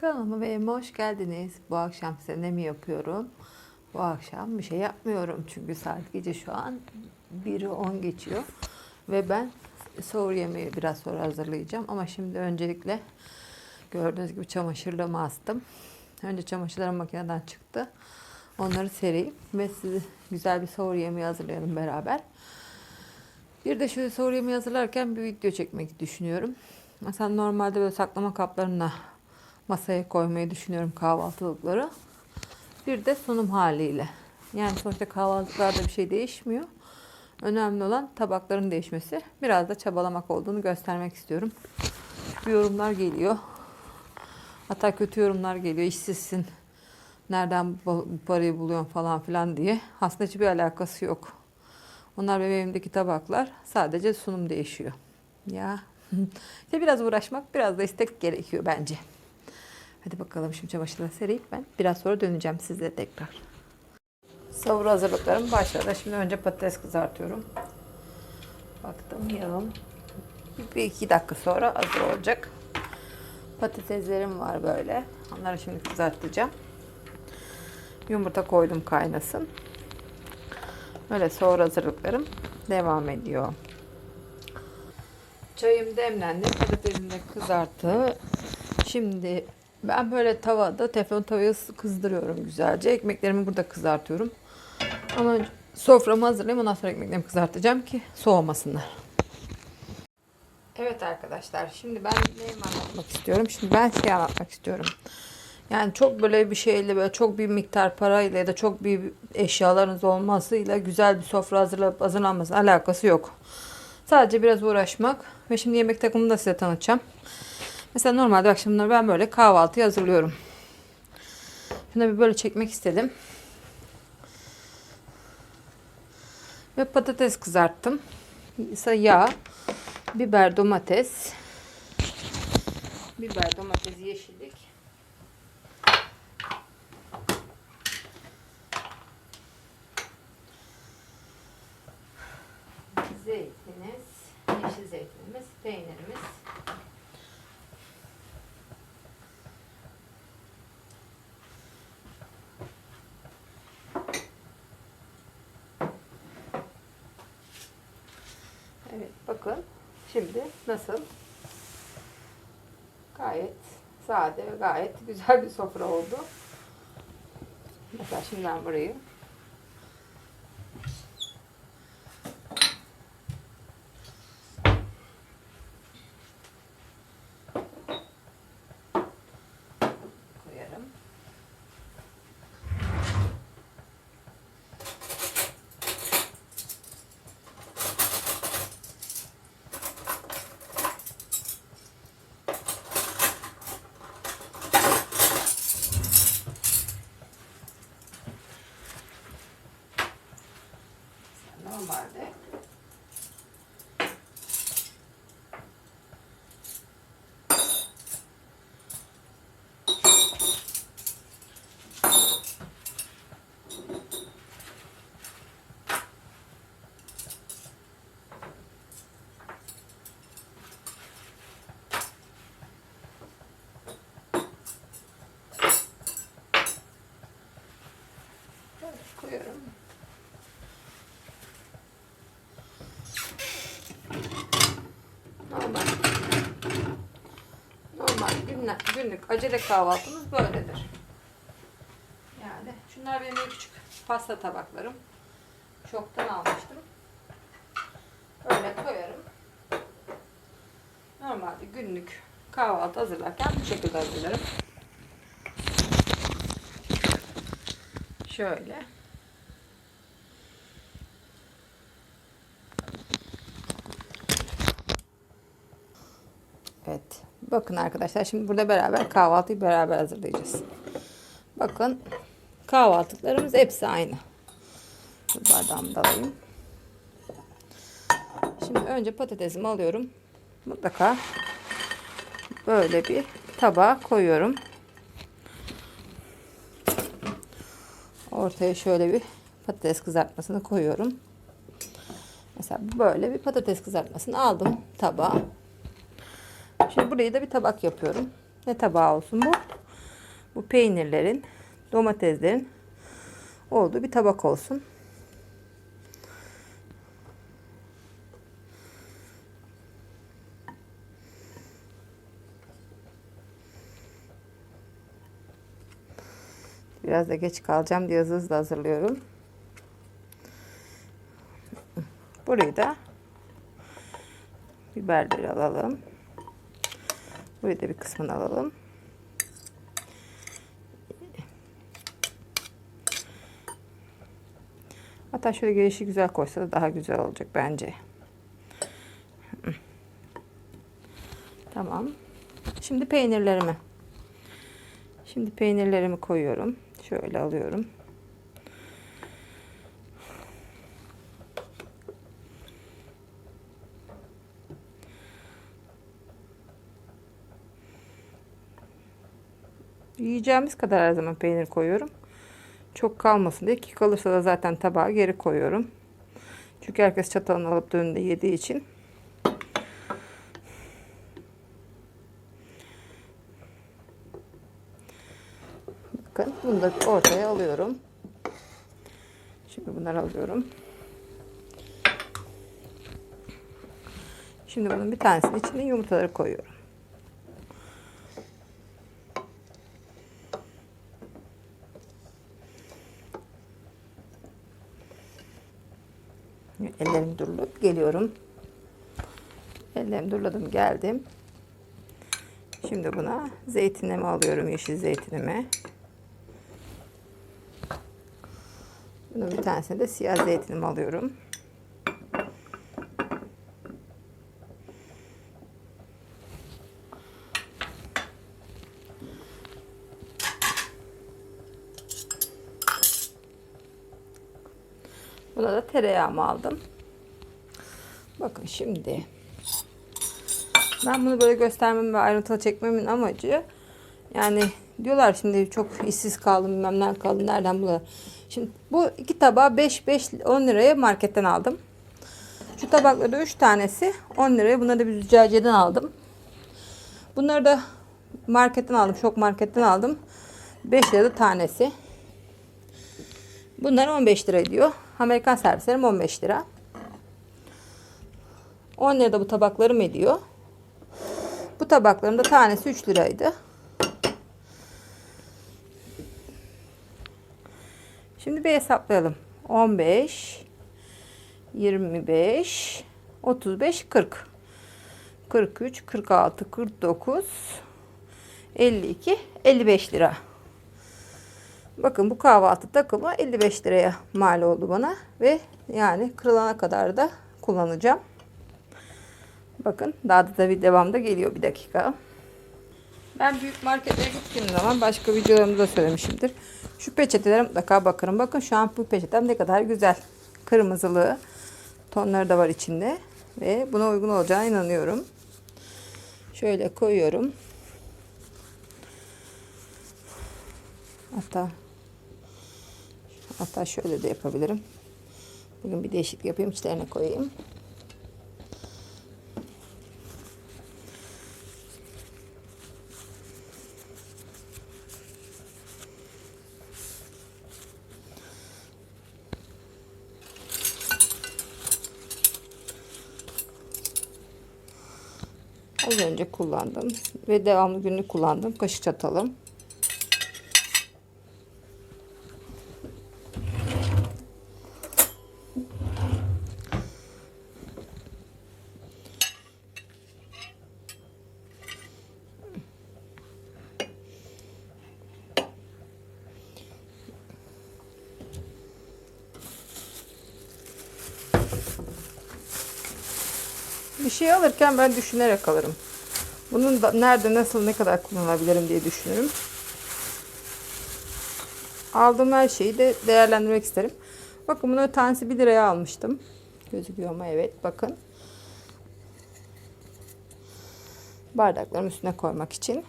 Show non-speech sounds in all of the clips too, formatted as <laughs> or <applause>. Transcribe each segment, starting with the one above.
Kanalıma ve hoş geldiniz. Bu akşam size ne mi yapıyorum? Bu akşam bir şey yapmıyorum. Çünkü saat gece şu an 1'i 10 geçiyor. Ve ben sahur yemeği biraz sonra hazırlayacağım. Ama şimdi öncelikle gördüğünüz gibi çamaşırlığımı astım. Önce çamaşırlarım makineden çıktı. Onları sereyim ve size güzel bir sahur yemeği hazırlayalım beraber. Bir de şöyle sahur yemeği hazırlarken bir video çekmek düşünüyorum. Mesela normalde böyle saklama kaplarına masaya koymayı düşünüyorum kahvaltılıkları. Bir de sunum haliyle. Yani sonuçta kahvaltılıklarda bir şey değişmiyor. Önemli olan tabakların değişmesi. Biraz da çabalamak olduğunu göstermek istiyorum. Çünkü yorumlar geliyor. Hatta kötü yorumlar geliyor. İşsizsin. Nereden bu parayı buluyorsun falan filan diye. Aslında hiçbir alakası yok. Onlar benim evimdeki tabaklar. Sadece sunum değişiyor. Ya. <laughs> İşte biraz uğraşmak, biraz da istek gerekiyor bence. Hadi bakalım şimdi çamaşırları sereyim ben. Biraz sonra döneceğim size tekrar. Savur hazırlıklarım başladı. Şimdi önce patates kızartıyorum. Baktım yağım. Bir iki dakika sonra hazır olacak. Patateslerim var böyle. Onları şimdi kızartacağım. Yumurta koydum kaynasın. Öyle sonra hazırlıklarım devam ediyor. Çayım demlendi. Patatesim de kızarttı. Şimdi ben böyle tavada teflon tavayı kızdırıyorum güzelce. Ekmeklerimi burada kızartıyorum. Ama önce soframı hazırlayayım. Ondan sonra ekmeklerimi kızartacağım ki soğumasınlar. Evet arkadaşlar. Şimdi ben neyimi anlatmak istiyorum? Şimdi ben şey anlatmak istiyorum. Yani çok böyle bir şeyle böyle çok bir miktar parayla ya da çok bir eşyalarınız olmasıyla güzel bir sofra hazırlayıp hazırlanması alakası yok. Sadece biraz uğraşmak ve şimdi yemek takımını da size tanıtacağım. Mesela normalde akşamları ben böyle kahvaltı hazırlıyorum. Şunu bir böyle çekmek istedim. Ve patates kızarttım. Ise yağ, biber, domates, biber, domates, yeşillik. Zeytiniz, yeşil zeytinimiz, peynirimiz. Evet bakın şimdi nasıl gayet sade ve gayet güzel bir sofra oldu. Mesela şimdi ben burayı koyarım. Normalde Böyle koyuyorum. Normal. Normal günlük, acele kahvaltımız böyledir. Yani şunlar benim en küçük pasta tabaklarım. Çoktan almıştım. Böyle koyarım. Normalde günlük kahvaltı hazırlarken bu şekilde hazırlarım. Şöyle. Evet. Bakın arkadaşlar şimdi burada beraber kahvaltıyı beraber hazırlayacağız. Bakın kahvaltılarımız hepsi aynı. Bu bardağımı da alayım. Şimdi önce patatesimi alıyorum. Mutlaka böyle bir tabağa koyuyorum. Ortaya şöyle bir patates kızartmasını koyuyorum. Mesela böyle bir patates kızartmasını aldım tabağa. Şimdi burayı da bir tabak yapıyorum. Ne tabağı olsun bu? bu peynirlerin, domateslerin olduğu bir tabak olsun. Biraz da geç kalacağım diye hızlı hızlı hazırlıyorum. Burayı da biberleri alalım. Burayı da bir kısmını alalım. Hatta şöyle gelişi güzel koysa da daha güzel olacak bence. Tamam. Şimdi peynirlerimi. Şimdi peynirlerimi koyuyorum. Şöyle alıyorum. Yiyeceğimiz kadar her zaman peynir koyuyorum. Çok kalmasın diye ki kalırsa da zaten tabağa geri koyuyorum. Çünkü herkes çatalını alıp da önünde yediği için. Bakın bunu da ortaya alıyorum. Şimdi bunları alıyorum. Şimdi bunun bir tanesinin içine yumurtaları koyuyorum. Geliyorum. Ellerim duruladım geldim. Şimdi buna zeytinimi alıyorum yeşil zeytinimi. Bunun bir tanesini de siyah zeytinimi alıyorum. Buna da tereyağımı aldım. Bakın şimdi. Ben bunu böyle göstermem ve ayrıntılı çekmemin amacı yani diyorlar şimdi çok işsiz kaldım bilmem nereden kaldım nereden bulalım. Şimdi bu iki tabağı 5 5 10 liraya marketten aldım. Şu tabakları 3 tanesi 10 liraya. Bunları da bir züccaciyeden aldım. Bunları da marketten aldım. Şok marketten aldım. 5 lira tanesi. Bunlar 15 lira diyor. Amerikan servislerim 15 lira. 10 lira da bu tabaklarım ediyor. Bu tabakların da tanesi 3 liraydı. Şimdi bir hesaplayalım. 15 25 35 40 43 46 49 52 55 lira. Bakın bu kahvaltı takımı 55 liraya mal oldu bana ve yani kırılana kadar da kullanacağım. Bakın daha da tabii devamda geliyor bir dakika. Ben büyük marketlere gittiğim zaman başka videolarımda da söylemişimdir. Şu peçetelere mutlaka bakırım. Bakın şu an bu peçetem ne kadar güzel. Kırmızılı tonları da var içinde. Ve buna uygun olacağına inanıyorum. Şöyle koyuyorum. Hatta hatta şöyle de yapabilirim. Bugün bir değişiklik yapayım. içlerine koyayım. Az önce kullandım ve devamlı günlük kullandım. Kaşık çatalım. Bir şey alırken ben düşünerek alırım. Bunun da nerede, nasıl, ne kadar kullanabilirim diye düşünürüm. Aldığım her şeyi de değerlendirmek isterim. Bakın bunu tanesi 1 liraya almıştım. Gözüküyor mu? Evet. Bakın. Bardakların üstüne koymak için.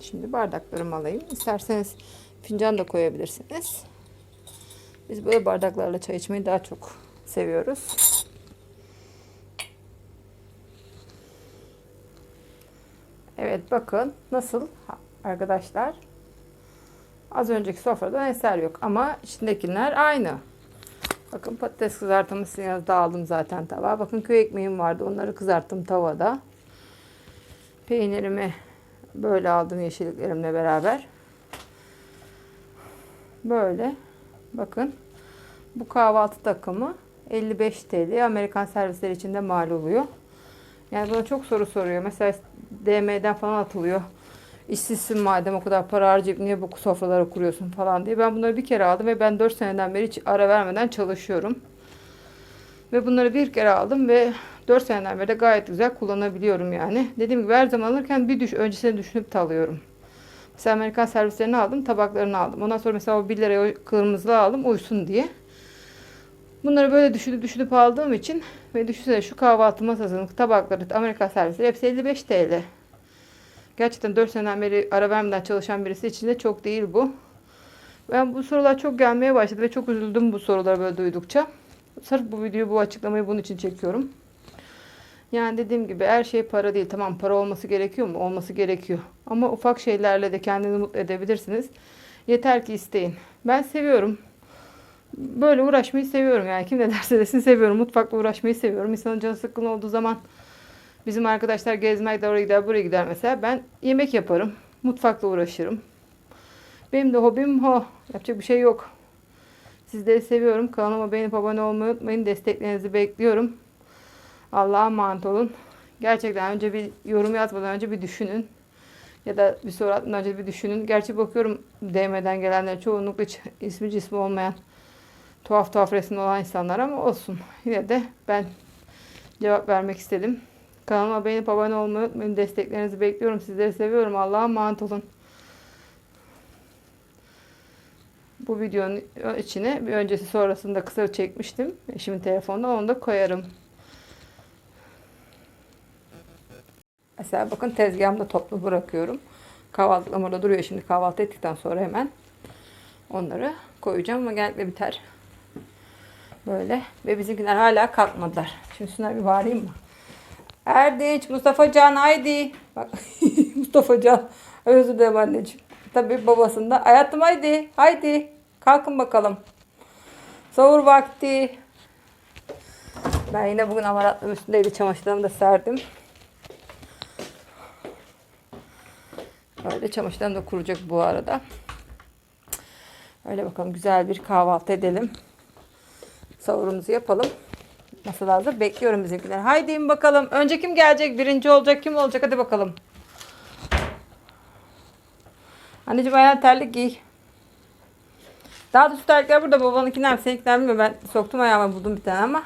Şimdi bardaklarımı alayım. İsterseniz fincan da koyabilirsiniz. Biz böyle bardaklarla çay içmeyi daha çok seviyoruz. Evet bakın nasıl arkadaşlar. Az önceki sofradan eser yok ama içindekiler aynı. Bakın patates kızartımı yazda aldım zaten tabağa. Bakın köy ekmeğim vardı. Onları kızarttım tavada. Peynirimi böyle aldım yeşilliklerimle beraber. Böyle. Bakın. Bu kahvaltı takımı 55 TL. Amerikan servisleri içinde mal oluyor. Yani bana çok soru soruyor. Mesela DM'den falan atılıyor. İşsizsin madem o kadar para harcayıp niye bu sofraları kuruyorsun falan diye. Ben bunları bir kere aldım ve ben 4 seneden beri hiç ara vermeden çalışıyorum. Ve bunları bir kere aldım ve 4 seneden beri de gayet güzel kullanabiliyorum yani. Dediğim gibi her zaman alırken bir düş öncesine düşünüp de alıyorum. Mesela Amerikan servislerini aldım, tabaklarını aldım. Ondan sonra mesela o 1 liraya kırmızılı aldım uysun diye. Bunları böyle düşünüp düşünüp aldığım için ve düşünsene şu kahvaltı masasının tabakları, Amerikan servisleri hepsi 55 TL. Gerçekten 4 seneden beri ara vermeden çalışan birisi için de çok değil bu. Ben bu sorular çok gelmeye başladı ve çok üzüldüm bu soruları böyle duydukça. Sırf bu videoyu, bu açıklamayı bunun için çekiyorum. Yani dediğim gibi her şey para değil. Tamam para olması gerekiyor mu? Olması gerekiyor. Ama ufak şeylerle de kendinizi mutlu edebilirsiniz. Yeter ki isteyin. Ben seviyorum. Böyle uğraşmayı seviyorum yani. Kim ne derse desin seviyorum. Mutfakla uğraşmayı seviyorum. İnsanın canı sıkkın olduğu zaman bizim arkadaşlar gezmek de oraya gider buraya gider mesela. Ben yemek yaparım. Mutfakla uğraşırım. Benim de hobim o. Yapacak bir şey yok. Sizleri seviyorum. Kanalıma beğenip abone olmayı unutmayın. Desteklerinizi bekliyorum. Allah'a emanet olun. Gerçekten önce bir yorum yazmadan önce bir düşünün. Ya da bir soru atmadan önce bir düşünün. Gerçi bakıyorum DM'den gelenler çoğunlukla ismi cismi olmayan tuhaf tuhaf resimli olan insanlar ama olsun. Yine de ben cevap vermek istedim. Kanalıma beğenip abone olmayı unutmayın. Desteklerinizi bekliyorum. Sizleri seviyorum. Allah'a emanet olun. Bu videonun içine bir öncesi sonrasında kısa çekmiştim. Eşimin telefonunda onu da koyarım. Mesela bakın tezgahımda toplu bırakıyorum. Kahvaltılıklarım orada duruyor. Şimdi kahvaltı ettikten sonra hemen onları koyacağım ama genellikle biter. Böyle. Ve bizimkiler hala kalkmadılar. Şimdi şuna bir bağırayım mı? Erdinç, Mustafa Can haydi. Bak <laughs> Mustafa Can. Özür dilerim anneciğim. Tabii babasında. Hayatım haydi. Haydi. Kalkın bakalım. Sahur vakti. Ben yine bugün amaratlığım üstündeydi. Çamaşırlarımı da serdim. Öyle çamaşırlarım da kuracak bu arada. Öyle bakalım güzel bir kahvaltı edelim. Sahurumuzu yapalım. Nasıl hazır? Bekliyorum bizimkiler. Haydi bakalım. Önce kim gelecek? Birinci olacak. Kim olacak? Hadi bakalım. Anneciğim ayağına terlik giy. Daha doğrusu terlikler burada. Babanınkiler mi? Seninkiler bilmiyorum. Ben soktum ayağıma buldum bir tane ama.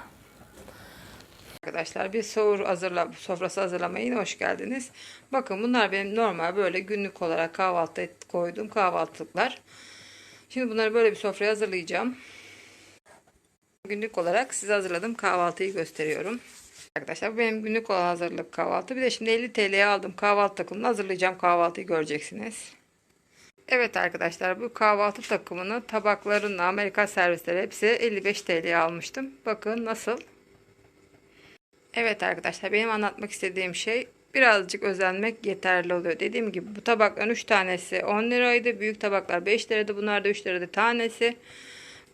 Arkadaşlar bir sahur hazırla, sofrası hazırlamaya yine hoş geldiniz. Bakın bunlar benim normal böyle günlük olarak kahvaltı et, koyduğum kahvaltılıklar. Şimdi bunları böyle bir sofraya hazırlayacağım. Günlük olarak size hazırladığım kahvaltıyı gösteriyorum. Arkadaşlar bu benim günlük olan hazırlık kahvaltı. Bir de şimdi 50 TL'ye aldım kahvaltı takımını hazırlayacağım kahvaltıyı göreceksiniz. Evet arkadaşlar bu kahvaltı takımını tabaklarını Amerika servisleri hepsi 55 TL'ye almıştım. Bakın nasıl. Evet arkadaşlar benim anlatmak istediğim şey birazcık özenmek yeterli oluyor. Dediğim gibi bu tabakların 3 tanesi 10 liraydı. Büyük tabaklar 5 liraydı. Bunlar da 3 liraydı tanesi.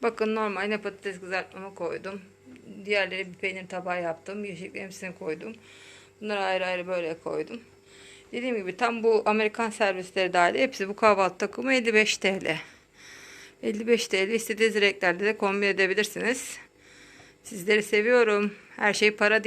Bakın normal yine patates kızartmamı koydum. Diğerleri bir peynir tabağı yaptım. Yeşilliklerin hepsini koydum. Bunları ayrı ayrı böyle koydum. Dediğim gibi tam bu Amerikan servisleri dahil hepsi bu kahvaltı takımı 55 TL. 55 TL istediğiniz renklerde de kombin edebilirsiniz. Sizleri seviyorum. Her şey para değil.